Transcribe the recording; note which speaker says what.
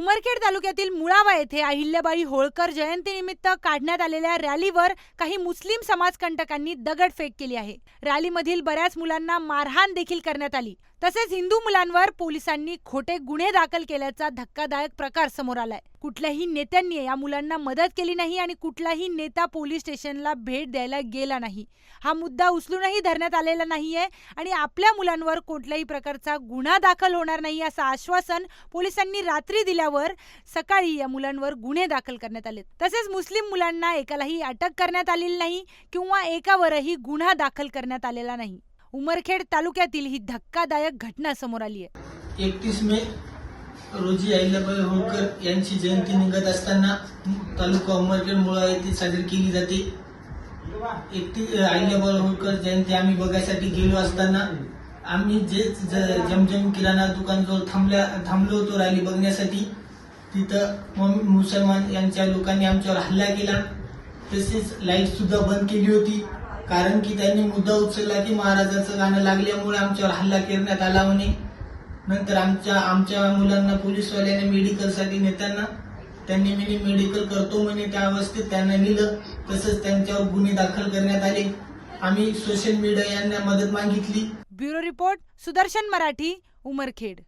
Speaker 1: उमरखेड तालुक्यातील मुळावा येथे अहिल्याबाई होळकर जयंतीनिमित्त काढण्यात आलेल्या रॅलीवर काही मुस्लिम समाजकंटकांनी दगडफेक केली आहे. रॅलीमधील बऱ्याच मुलांना मारहाण देखील करण्यात आली. तसेच हिंदू मुलांवर पोलिसांनी खोटे गुन्हे दाखल केल्याचा धक्कादायक प्रकार समोर आलाय. कुठल्याही नेत्यांनी या मुलांना मदत केली नाही आणि कुठलाही नेता पोलीस स्टेशनला भेट द्यायला गेला नाही. हा मुद्दा उचलूनही धरण्यात आलेला नाहीये आणि आपल्या मुलांवर कुठल्याही प्रकारचा गुन्हा दाखल होणार नाही असं आश्वासन पोलिसांनी रात्री दिल्यावर सकाळी या मुलांवर गुन्हे दाखल करण्यात आले तसेच मुस्लिम मुलांना एकालाही अटक करण्यात आलेली नाही किंवा एकावरही गुन्हा दाखल करण्यात आलेला नाही. उमरखेड तालुक्यातील ही धक्कादायक घटना समोर आली आहे.
Speaker 2: एकतीस मे रोजी अहिल्याबाई होळकर यांची जयंती निघत असताना तालुका उमरखेड मुळा येथे साजरी केली जाते. एकतीस अहिल्याबाई होळकर जयंती आम्ही बघायसाठी गेलो असताना आम्ही जे ज- जमजम किराणा दुकानजवळ थांबल्या थांबलो होतो रॅली बघण्यासाठी तिथं मग मुसलमान यांच्या लोकांनी आमच्यावर हल्ला केला. तसेच लाइट सुद्धा बंद केली होती. कारण की त्यांनी मुद्दा उचलला की महाराजाचं गाणं लागल्यामुळे आमच्यावर हल्ला करण्यात आला म्हणे. नंतर आमच्या आमच्या मुलांना पोलीसवाल्याने मेडिकलसाठी नेताना त्यांनी मी मेडिकल करतो म्हणे. त्या अवस्थेत त्यांना नेलं. तसंच त्यांच्यावर गुन्हे दाखल करण्यात आले. आम्ही सोशल मीडिया यांना मदत मागितली.
Speaker 1: Bureau report Sudarshan Marathi Umarkhed.